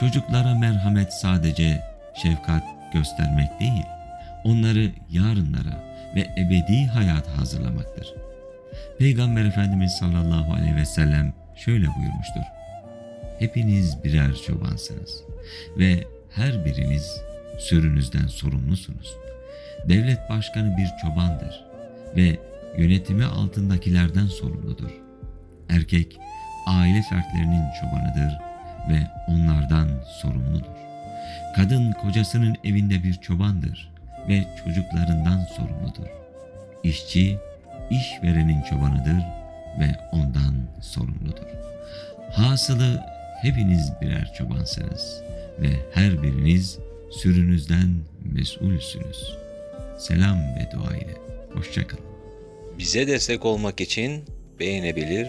Çocuklara merhamet sadece şefkat göstermek değil, onları yarınlara ve ebedi hayata hazırlamaktır. Peygamber Efendimiz sallallahu aleyhi ve sellem şöyle buyurmuştur. Hepiniz birer çobansınız ve her biriniz sürünüzden sorumlusunuz. Devlet başkanı bir çobandır ve yönetimi altındakilerden sorumludur. Erkek aile fertlerinin çobanıdır ve onlardan sorumludur. Kadın kocasının evinde bir çobandır ve çocuklarından sorumludur. İşçi işverenin çobanıdır ve ondan sorumludur. Hasılı hepiniz birer çobansınız ve her biriniz sürünüzden mesulsünüz. Selam ve dua ile. Hoşçakalın. Bize destek olmak için beğenebilir,